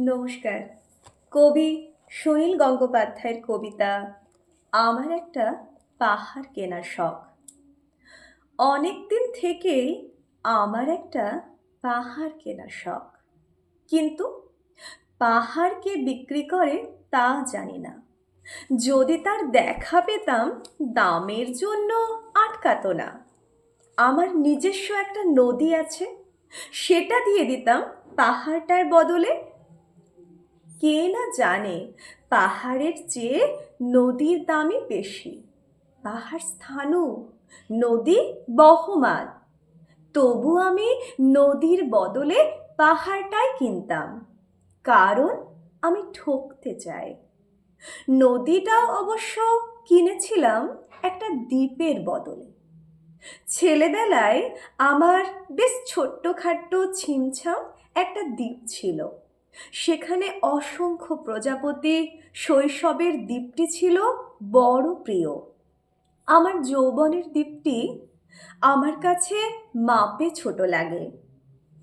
নমস্কার। কবি সুনীল গঙ্গোপাধ্যায়ের কবিতা, আমার একটা পাহাড় কেনার শখ। অনেক দিন থেকেই আমার একটা পাহাড় কেনার শখ। কিন্তু পাহাড় কে বিক্রি করে তা জানি না। যদি তার দেখা পেতাম, দামের জন্য আটকাতো না। আমার নিজস্ব একটা নদী আছে, সেটা দিয়ে দিতাম পাহাড়টার বদলে কে না জানে পাহাড়ের চেয়ে নদীর দামই বেশি। পাহাড় স্থানু, নদী বহমান। তবু আমি নদীর বদলে পাহাড়টাই কিনতাম। কারণ আমি ঠকতে চাই। নদীটা অবশ্য কিনেছিলাম একটা দ্বীপের বদলে। ছেলেবেলায় আমার বেশ ছোট্টখাট্ট ছিমছাম একটা দ্বীপ ছিল। সেখানে অসংখ্য প্রজাপতি, শৈশবের দ্বীপটি ছিল বড় প্রিয়। আমার যৌবনের দ্বীপটি আমার কাছে মাপে ছোট লাগে।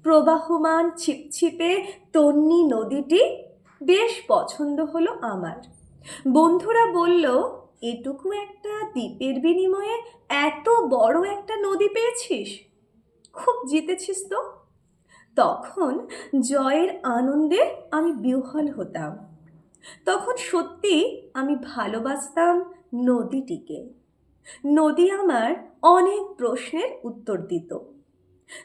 প্রবাহমান, ছিপছিপে তন্নি নদীটি বেশ পছন্দ হলো আমার। বন্ধুরা বলল, এটুকু একটা দ্বীপের বিনিময়ে এত বড় একটা নদী পেয়েছিস? খুব জিতেছিস তো। তখন জয়ের আনন্দে আমি বিহ্বল হতাম। তখন সত্যি আমি ভালোবাসতাম নদীটিকে। নদী আমার অনেক প্রশ্নের উত্তর দিত।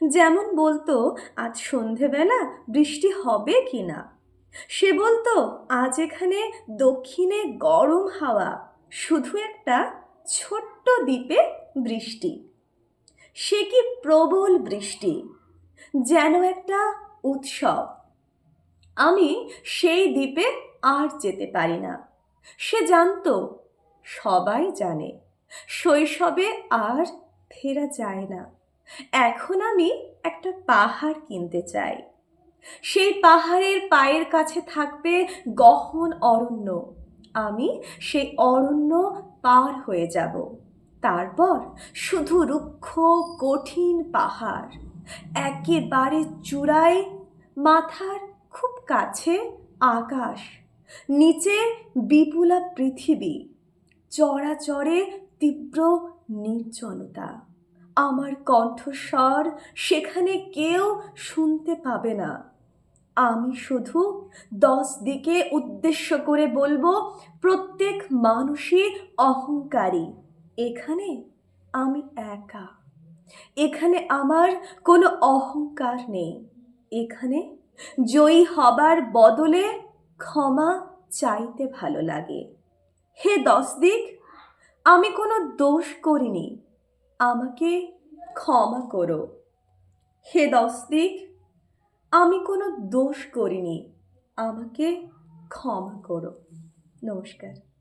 যেমন বলতো, আজ সন্ধেবেলা বৃষ্টি হবে কি না? সে বলতো, আজ এখানে দক্ষিণে গরম হাওয়া, শুধু একটা ছোট্ট দ্বীপে বৃষ্টি। সে কি প্রবল বৃষ্টি? যেন একটা উৎসব। আমি সেই দ্বীপে আর যেতে পারি না। সে জানতো, সবাই জানে, শৈশবে আর ফেরা যায় না। এখন আমি একটা পাহাড় কিনতে চাই। সেই পাহাড়ের পায়ের কাছে থাকবে গহন অরণ্য। আমি সেই অরণ্য পার হয়ে যাব। তারপর শুধু রুক্ষ, কঠিন পাহাড়। একেবারে চূড়ায়, মাথার খুব কাছে আকাশ, নিচে বিপুলা পৃথিবী চড়াচড়ে তীব্র নির্জনতা। আমার কণ্ঠস্বর সেখানে কেউ শুনতে পাবে না। আমি শুধু দশ দিকে উদ্দেশ্য করে বলব, প্রত্যেক মানুষই অহংকারী। এখানে আমি একা। এখানে আমার কোনো অহংকার নেই। এখানে জয়ী হবার বদলে ক্ষমা চাইতে ভালো লাগে। হে দশ দিক, আমি কোনো দোষ করিনি। আমাকে ক্ষমা করো। হে দশ দিক, আমি কোনো দোষ করিনি। আমাকে ক্ষমা করো। নমস্কার।